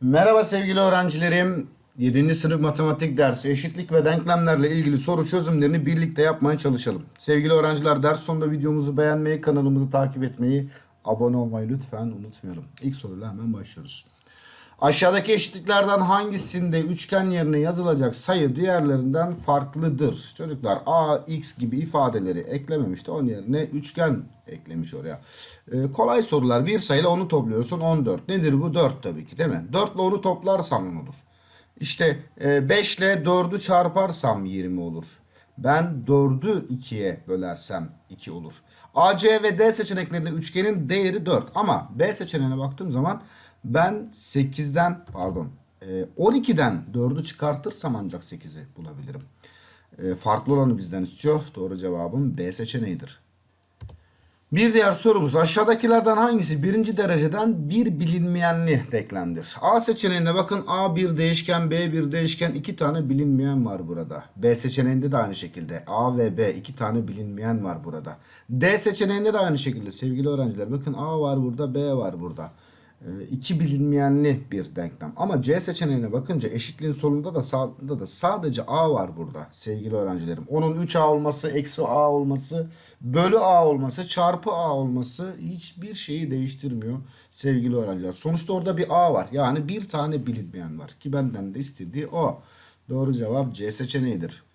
Merhaba sevgili öğrencilerim. 7. sınıf matematik dersi eşitlik ve denklemlerle ilgili soru çözümlerini birlikte yapmaya çalışalım. Sevgili öğrenciler ders sonunda videomuzu beğenmeyi, kanalımızı takip etmeyi, abone olmayı lütfen unutmayalım. İlk soruyla hemen başlıyoruz. Aşağıdaki eşitliklerden hangisinde üçgen yerine yazılacak sayı diğerlerinden farklıdır? Çocuklar a, x gibi ifadeleri eklememişti. Onun yerine üçgen eklemiş oraya. Ee, kolay sorular. Bir sayıyla onu topluyorsun 14. Nedir bu? 4 tabii ki değil mi? 4 ile onu toplarsam 10 olur. İşte 5 ile 4'ü çarparsam 20 olur. Ben 4'ü 2'ye bölersem 2 olur. A, C ve D seçeneklerinde üçgenin değeri 4. Ama B seçeneğine baktığım zaman ben 8'den pardon e, 12'den 4'ü çıkartırsam ancak 8'i bulabilirim. E, farklı olanı bizden istiyor. Doğru cevabım B seçeneğidir. Bir diğer sorumuz aşağıdakilerden hangisi birinci dereceden bir bilinmeyenli denklemdir? A seçeneğinde bakın A bir değişken B bir değişken iki tane bilinmeyen var burada. B seçeneğinde de aynı şekilde A ve B iki tane bilinmeyen var burada. D seçeneğinde de aynı şekilde sevgili öğrenciler bakın A var burada B var burada. Ee, iki bilinmeyenli bir denklem. Ama C seçeneğine bakınca eşitliğin solunda da sağında da sadece A var burada sevgili öğrencilerim. Onun 3A olması, eksi A olması, bölü A olması, çarpı A olması hiçbir şeyi değiştirmiyor sevgili öğrenciler. Sonuçta orada bir A var. Yani bir tane bilinmeyen var ki benden de istediği o. Doğru cevap C seçeneğidir.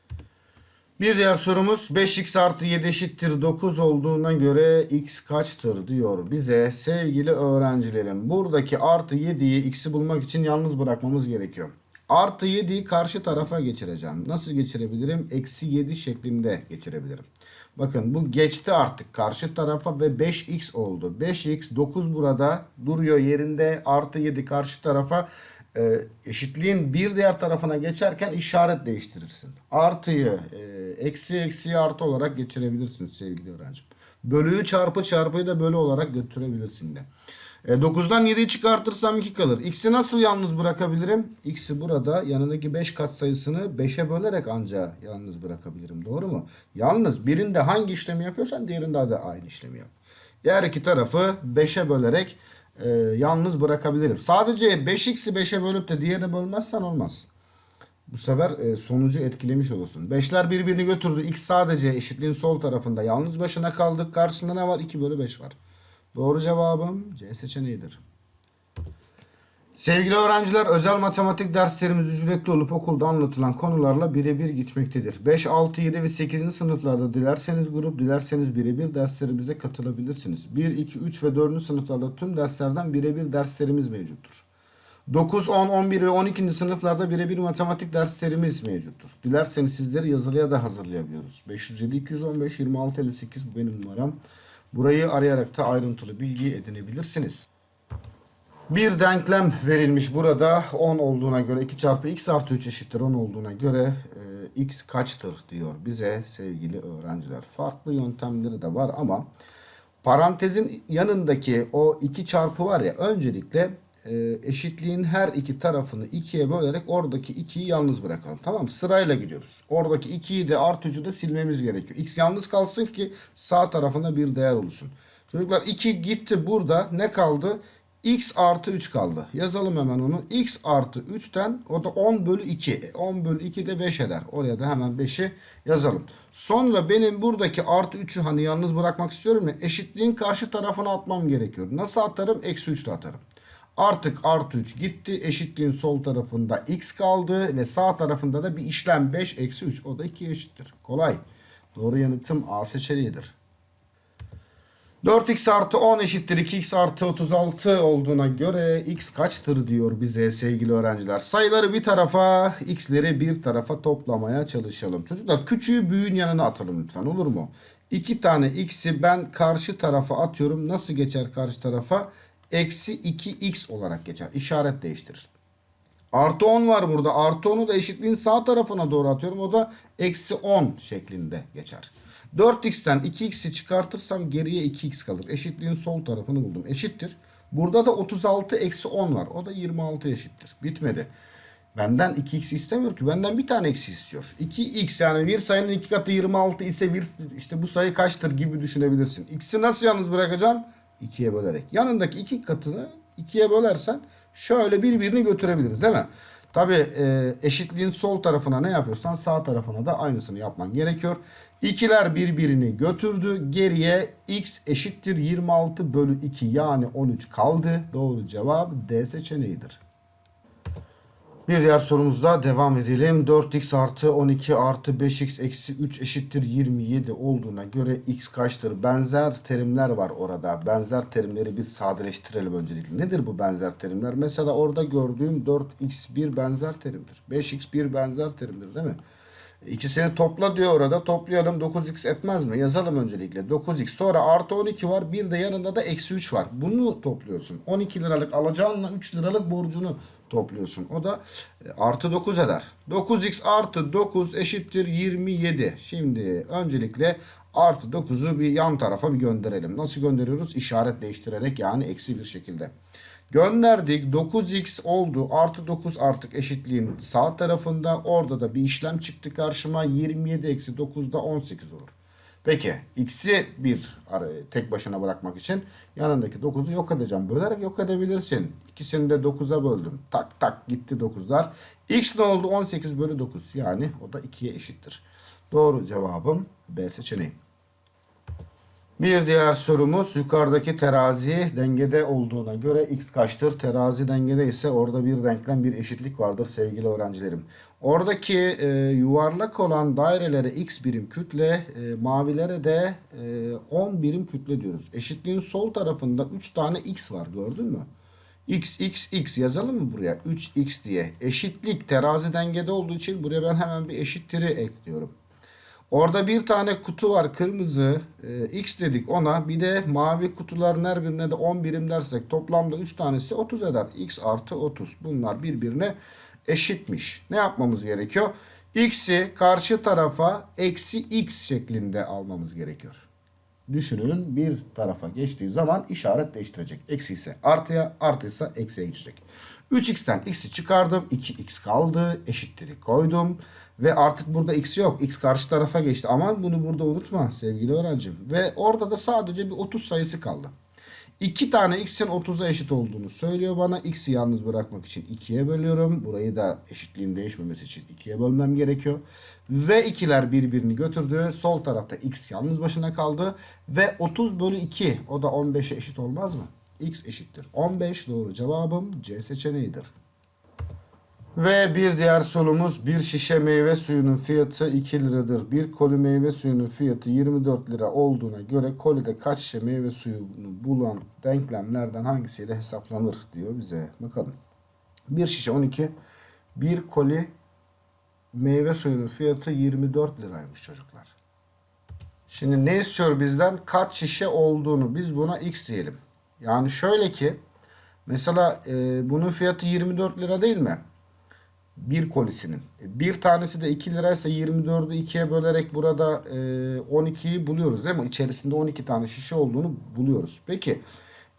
Bir diğer sorumuz 5x artı 7 eşittir 9 olduğuna göre x kaçtır diyor bize sevgili öğrencilerim. Buradaki artı 7'yi x'i bulmak için yalnız bırakmamız gerekiyor. Artı 7'yi karşı tarafa geçireceğim. Nasıl geçirebilirim? Eksi 7 şeklinde geçirebilirim. Bakın bu geçti artık karşı tarafa ve 5x oldu. 5x 9 burada duruyor yerinde artı 7 karşı tarafa e, eşitliğin bir diğer tarafına geçerken işaret değiştirirsin. Artıyı e, eksi eksiyi artı olarak geçirebilirsin sevgili öğrencim. Bölüyü çarpı çarpıyı da bölü olarak götürebilirsin de. E, 9'dan 7'yi çıkartırsam 2 kalır. X'i nasıl yalnız bırakabilirim? X'i burada yanındaki 5 katsayısını 5'e bölerek ancak yalnız bırakabilirim. Doğru mu? Yalnız birinde hangi işlemi yapıyorsan diğerinde de aynı işlemi yap. Diğer iki tarafı 5'e bölerek e, yalnız bırakabilirim. Sadece 5x'i 5'e bölüp de diğerini bölmezsen olmaz. Bu sefer e, sonucu etkilemiş olursun. 5'ler birbirini götürdü. X sadece eşitliğin sol tarafında. Yalnız başına kaldık. Karşısında ne var? 2 bölü 5 var. Doğru cevabım C seçeneğidir. Sevgili öğrenciler özel matematik derslerimiz ücretli olup okulda anlatılan konularla birebir gitmektedir. 5, 6, 7 ve 8. sınıflarda dilerseniz grup dilerseniz birebir derslerimize katılabilirsiniz. 1, 2, 3 ve 4. sınıflarda tüm derslerden birebir derslerimiz mevcuttur. 9, 10, 11 ve 12. sınıflarda birebir matematik derslerimiz mevcuttur. Dilerseniz sizleri yazılıya da hazırlayabiliyoruz. 507 215 26 58 bu benim numaram. Burayı arayarak da ayrıntılı bilgi edinebilirsiniz. Bir denklem verilmiş burada 10 olduğuna göre 2 çarpı x artı 3 eşittir 10 olduğuna göre e, x kaçtır diyor bize sevgili öğrenciler. Farklı yöntemleri de var ama parantezin yanındaki o 2 çarpı var ya öncelikle e, eşitliğin her iki tarafını 2'ye bölerek oradaki 2'yi yalnız bırakalım. Tamam? Sırayla gidiyoruz. Oradaki 2'yi de artı 3'ü de silmemiz gerekiyor. X yalnız kalsın ki sağ tarafında bir değer olsun. Çocuklar 2 gitti burada ne kaldı? X artı 3 kaldı. Yazalım hemen onu. x artı 3'ten o da 10 bölü 2. E, 10 bölü 2 de 5 eder. Oraya da hemen 5'i yazalım. Sonra benim buradaki artı 3'ü hani yalnız bırakmak istiyorum ya. Eşitliğin karşı tarafına atmam gerekiyor. Nasıl atarım? Eksi 3 ile atarım. Artık artı 3 gitti. Eşitliğin sol tarafında x kaldı. Ve sağ tarafında da bir işlem 5 eksi 3. O da 2 eşittir. Kolay. Doğru yanıtım A seçeneğidir. 4x artı 10 eşittir 2x artı 36 olduğuna göre x kaçtır diyor bize sevgili öğrenciler. Sayıları bir tarafa x'leri bir tarafa toplamaya çalışalım. Çocuklar küçüğü büyüğün yanına atalım lütfen olur mu? 2 tane x'i ben karşı tarafa atıyorum. Nasıl geçer karşı tarafa? Eksi 2x olarak geçer. İşaret değiştirir. Artı 10 var burada. Artı 10'u da eşitliğin sağ tarafına doğru atıyorum. O da eksi 10 şeklinde geçer. 4x'ten 2x'i çıkartırsam geriye 2x kalır. Eşitliğin sol tarafını buldum. Eşittir. Burada da 36 eksi 10 var. O da 26 eşittir. Bitmedi. Benden 2x istemiyor ki. Benden bir tane eksi istiyor. 2x yani bir sayının iki katı 26 ise bir işte bu sayı kaçtır gibi düşünebilirsin. X'i nasıl yalnız bırakacağım? 2'ye bölerek. Yanındaki iki katını 2'ye bölersen Şöyle birbirini götürebiliriz değil mi? Tabi eşitliğin sol tarafına ne yapıyorsan sağ tarafına da aynısını yapman gerekiyor. İkiler birbirini götürdü. Geriye x eşittir 26 bölü 2 yani 13 kaldı. Doğru cevap D seçeneğidir. Bir diğer sorumuzda devam edelim. 4x artı 12 artı 5x eksi 3 eşittir 27 olduğuna göre x kaçtır? Benzer terimler var orada. Benzer terimleri biz sadeleştirelim öncelikle. Nedir bu benzer terimler? Mesela orada gördüğüm 4x bir benzer terimdir. 5x bir benzer terimdir değil mi? İkisini topla diyor orada. Toplayalım 9x etmez mi? Yazalım öncelikle. 9x sonra artı 12 var. Bir de yanında da eksi 3 var. Bunu topluyorsun. 12 liralık alacağınla 3 liralık borcunu topluyorsun. O da e, artı 9 eder. 9x artı 9 eşittir 27. Şimdi öncelikle artı 9'u bir yan tarafa bir gönderelim. Nasıl gönderiyoruz? İşaret değiştirerek yani eksi bir şekilde. Gönderdik 9x oldu artı 9 artık eşitliğin sağ tarafında orada da bir işlem çıktı karşıma 27 eksi 9 da 18 olur. Peki x'i bir tek başına bırakmak için yanındaki 9'u yok edeceğim. Bölerek yok edebilirsin. İkisini de 9'a böldüm. Tak tak gitti 9'lar. x ne oldu? 18 bölü 9 yani o da 2'ye eşittir. Doğru cevabım B seçeneği. Bir diğer sorumuz yukarıdaki terazi dengede olduğuna göre x kaçtır? Terazi dengede ise orada bir denklem bir eşitlik vardır sevgili öğrencilerim. Oradaki e, yuvarlak olan dairelere x birim kütle, e, mavilere de e, 10 birim kütle diyoruz. Eşitliğin sol tarafında 3 tane x var gördün mü? x, x, x yazalım mı buraya? 3x diye. Eşitlik terazi dengede olduğu için buraya ben hemen bir eşittiri ekliyorum. Orada bir tane kutu var kırmızı e, x dedik ona bir de mavi kutuların her birine de 10 birim dersek toplamda 3 tanesi 30 eder. x artı 30 bunlar birbirine eşitmiş. Ne yapmamız gerekiyor? x'i karşı tarafa eksi x şeklinde almamız gerekiyor. Düşünün bir tarafa geçtiği zaman işaret değiştirecek. Eksi ise artıya artıysa eksiye geçecek. 3x'ten x'i çıkardım. 2x kaldı. Eşittir'i koydum. Ve artık burada x yok. X karşı tarafa geçti. Aman bunu burada unutma sevgili öğrencim. Ve orada da sadece bir 30 sayısı kaldı. 2 tane x'in 30'a eşit olduğunu söylüyor bana. X'i yalnız bırakmak için 2'ye bölüyorum. Burayı da eşitliğin değişmemesi için 2'ye bölmem gerekiyor. Ve ikiler birbirini götürdü. Sol tarafta x yalnız başına kaldı. Ve 30 bölü 2 o da 15'e eşit olmaz mı? x eşittir. 15 doğru cevabım C seçeneğidir. Ve bir diğer sorumuz bir şişe meyve suyunun fiyatı 2 liradır. Bir koli meyve suyunun fiyatı 24 lira olduğuna göre kolide kaç şişe meyve suyunu bulan denklemlerden hangisiyle hesaplanır diyor bize. Bakalım. Bir şişe 12. Bir koli meyve suyunun fiyatı 24 liraymış çocuklar. Şimdi ne istiyor bizden? Kaç şişe olduğunu. Biz buna x diyelim. Yani şöyle ki mesela e, bunun fiyatı 24 lira değil mi? Bir kolisinin. Bir tanesi de 2 liraysa 24'ü 2'ye bölerek burada e, 12'yi buluyoruz değil mi? İçerisinde 12 tane şişe olduğunu buluyoruz. Peki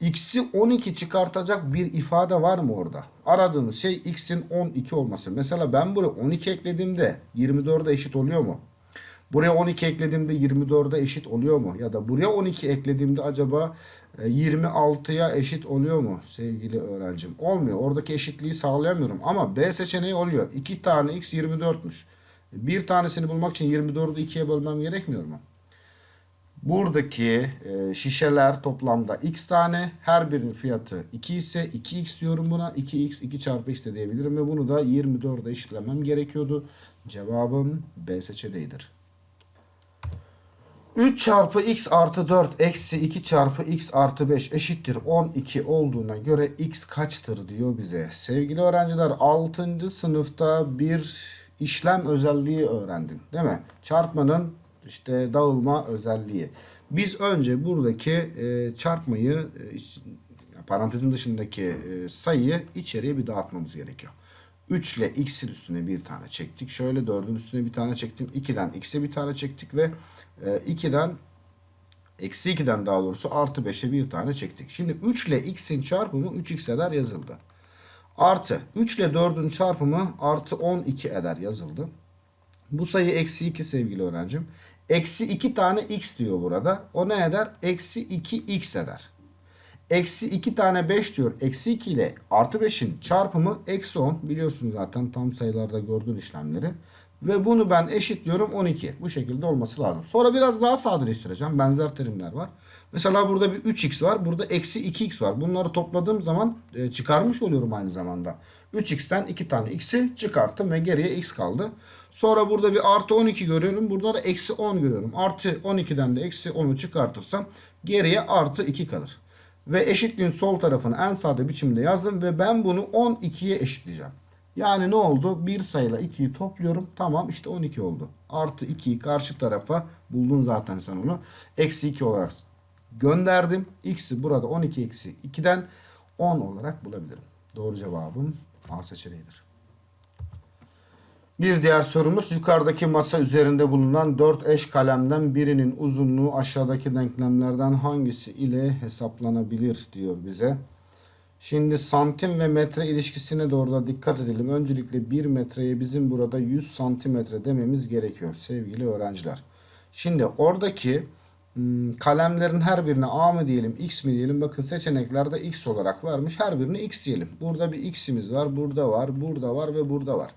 x'i 12 çıkartacak bir ifade var mı orada? Aradığımız şey x'in 12 olması. Mesela ben buraya 12 eklediğimde 24'e eşit oluyor mu? Buraya 12 eklediğimde 24'e eşit oluyor mu? Ya da buraya 12 eklediğimde acaba 26'ya e, eşit oluyor mu sevgili öğrencim? Olmuyor. Oradaki eşitliği sağlayamıyorum. Ama B seçeneği oluyor. 2 tane x 24'müş. Bir tanesini bulmak için 24'ü 2'ye bölmem gerekmiyor mu? Buradaki e, şişeler toplamda x tane. Her birinin fiyatı 2 ise 2x diyorum buna. 2x 2 çarpı x de diyebilirim. Ve bunu da 24'e eşitlemem gerekiyordu. Cevabım B seçeneğidir. 3 çarpı x artı 4 eksi 2 çarpı x artı 5 eşittir 12 olduğuna göre x kaçtır diyor bize. Sevgili öğrenciler 6. sınıfta bir işlem özelliği öğrendin değil mi? Çarpmanın işte dağılma özelliği. Biz önce buradaki e, çarpmayı e, parantezin dışındaki e, sayıyı içeriye bir dağıtmamız gerekiyor. 3 ile x'in üstüne bir tane çektik. Şöyle 4'ün üstüne bir tane çektim. 2'den x'e bir tane çektik ve 2'den e, eksi 2'den daha doğrusu artı 5'e bir tane çektik. Şimdi 3 ile x'in çarpımı 3x eder yazıldı. Artı 3 ile 4'ün çarpımı artı 12 eder yazıldı. Bu sayı eksi 2 sevgili öğrencim. Eksi 2 tane x diyor burada. O ne eder? Eksi 2x eder. Eksi 2 tane 5 diyor. Eksi 2 ile artı 5'in çarpımı eksi 10. Biliyorsun zaten tam sayılarda gördüğün işlemleri. Ve bunu ben eşitliyorum 12. Bu şekilde olması lazım. Sonra biraz daha sadeleştireceğim. Benzer terimler var. Mesela burada bir 3x var. Burada eksi 2x var. Bunları topladığım zaman e, çıkarmış oluyorum aynı zamanda. 3x'ten 2 tane x'i çıkarttım ve geriye x kaldı. Sonra burada bir artı 12 görüyorum. Burada da eksi 10 görüyorum. Artı 12'den de eksi 10'u çıkartırsam geriye artı 2 kalır. Ve eşitliğin sol tarafını en sade biçimde yazdım ve ben bunu 12'ye eşitleyeceğim. Yani ne oldu? Bir sayıyla 2'yi topluyorum. Tamam işte 12 oldu. Artı 2'yi karşı tarafa buldun zaten sen onu. Eksi 2 olarak gönderdim. X'i burada 12 eksi 2'den 10 olarak bulabilirim. Doğru cevabım A seçeneğidir. Bir diğer sorumuz yukarıdaki masa üzerinde bulunan 4 eş kalemden birinin uzunluğu aşağıdaki denklemlerden hangisi ile hesaplanabilir diyor bize. Şimdi santim ve metre ilişkisine doğru da dikkat edelim. Öncelikle 1 metreye bizim burada 100 santimetre dememiz gerekiyor sevgili öğrenciler. Şimdi oradaki hmm, kalemlerin her birine A mı diyelim X mi diyelim bakın seçeneklerde X olarak varmış her birine X diyelim. Burada bir X'imiz var burada var burada var ve burada var.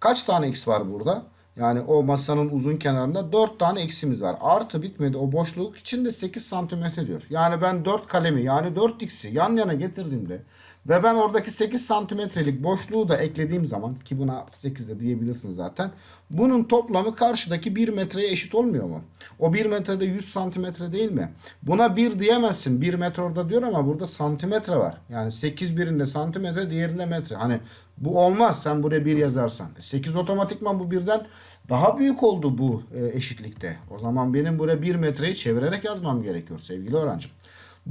Kaç tane X var burada? Yani o masanın uzun kenarında 4 tane eksimiz var. Artı bitmedi. O boşluk içinde 8 santimetre diyor. Yani ben 4 kalemi yani 4 x'i yan yana getirdiğimde ve ben oradaki 8 santimetrelik boşluğu da eklediğim zaman ki buna artı 8 de diyebilirsin zaten. Bunun toplamı karşıdaki 1 metreye eşit olmuyor mu? O 1 metrede 100 santimetre değil mi? Buna 1 diyemezsin. 1 metre orada diyor ama burada santimetre var. Yani 8 birinde santimetre diğerinde metre. Hani bu olmaz sen buraya 1 yazarsan. 8 otomatikman bu birden daha büyük oldu bu e, eşitlikte. O zaman benim buraya 1 metreyi çevirerek yazmam gerekiyor sevgili öğrencim.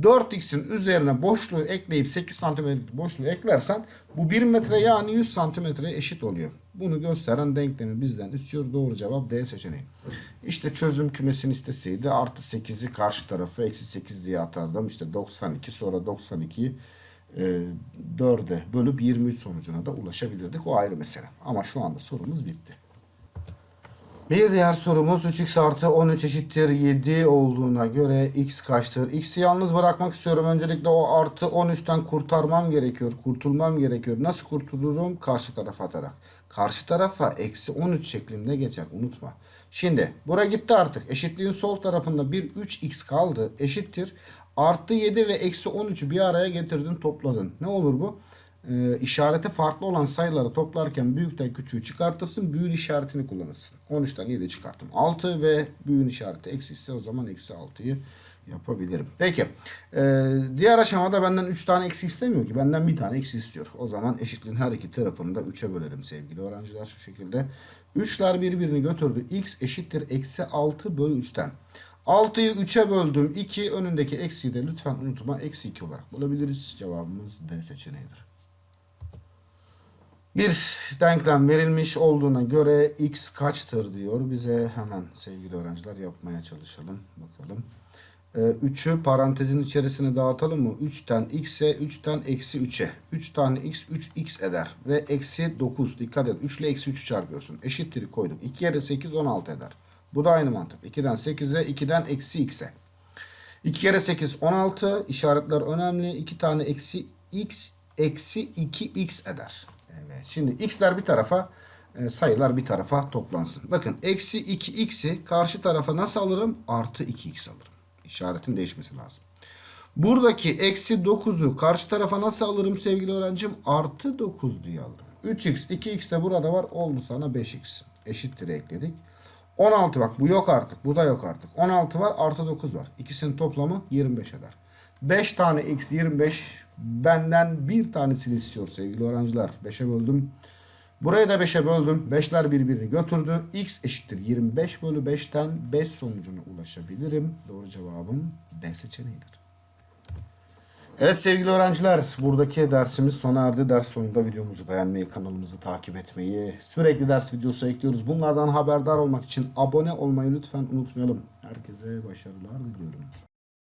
4x'in üzerine boşluğu ekleyip 8 santimetre boşluğu eklersen bu 1 metre yani 100 santimetreye eşit oluyor. Bunu gösteren denklemi bizden istiyor. Doğru cevap D seçeneği. İşte çözüm kümesini isteseydi artı 8'i karşı tarafı eksi 8 diye atardım. İşte 92 sonra 92'yi e, 4'e bölüp 23 sonucuna da ulaşabilirdik. O ayrı mesele. Ama şu anda sorumuz bitti. Bir diğer sorumuz 3x artı 13 eşittir 7 olduğuna göre x kaçtır? X'i yalnız bırakmak istiyorum. Öncelikle o artı 13'ten kurtarmam gerekiyor. Kurtulmam gerekiyor. Nasıl kurtulurum? Karşı tarafa atarak. Karşı tarafa eksi 13 şeklinde geçer. Unutma. Şimdi bura gitti artık. Eşitliğin sol tarafında bir 3x kaldı. Eşittir. Artı 7 ve eksi 13'ü bir araya getirdin topladın. Ne olur bu? Ee, işareti farklı olan sayıları toplarken büyükten küçüğü çıkartırsın. Büyüğün işaretini kullanırsın. 13'ten 7 çıkarttım. 6 ve büyüğün işareti eksi ise o zaman eksi 6'yı yapabilirim. Peki. Ee, diğer aşamada benden 3 tane eksi istemiyor ki. Benden bir tane eksi istiyor. O zaman eşitliğin her iki tarafını da 3'e bölelim sevgili öğrenciler şu şekilde. 3'ler birbirini götürdü. x eşittir eksi 6 bölü 3'ten. 6'yı 3'e böldüm. 2 önündeki eksiyi de lütfen unutma. Eksi 2 olarak bulabiliriz. Cevabımız D seçeneğidir. Bir denklem verilmiş olduğuna göre x kaçtır diyor. Bize hemen sevgili öğrenciler yapmaya çalışalım. Bakalım. Ee, 3'ü parantezin içerisine dağıtalım mı? 3'ten x'e 3'ten eksi 3'e. 3 tane x 3x eder. Ve eksi 9 dikkat et. 3 ile eksi 3'ü çarpıyorsun. Eşittir koyduk. 2 kere 8 16 eder. Bu da aynı mantık. 2'den 8'e 2'den eksi x'e. 2 kere 8 16 işaretler önemli. 2 tane eksi x eksi 2x eder. Evet. Şimdi x'ler bir tarafa e, sayılar bir tarafa toplansın. Bakın eksi 2x'i karşı tarafa nasıl alırım? Artı 2x alırım. İşaretin değişmesi lazım. Buradaki eksi 9'u karşı tarafa nasıl alırım sevgili öğrencim? Artı 9 diye alırım. 3x 2x de burada var. Oldu sana 5x. Eşittir ekledik. 16 bak bu yok artık. Bu da yok artık. 16 var artı 9 var. İkisinin toplamı 25 eder. 5 tane x 25 benden bir tanesini istiyor sevgili öğrenciler. 5'e böldüm. Burayı da 5'e böldüm. 5'ler birbirini götürdü. x eşittir 25 bölü 5'ten 5 sonucuna ulaşabilirim. Doğru cevabım D seçeneğidir. Evet sevgili öğrenciler buradaki dersimiz sona erdi. Ders sonunda videomuzu beğenmeyi, kanalımızı takip etmeyi, sürekli ders videosu ekliyoruz. Bunlardan haberdar olmak için abone olmayı lütfen unutmayalım. Herkese başarılar diliyorum.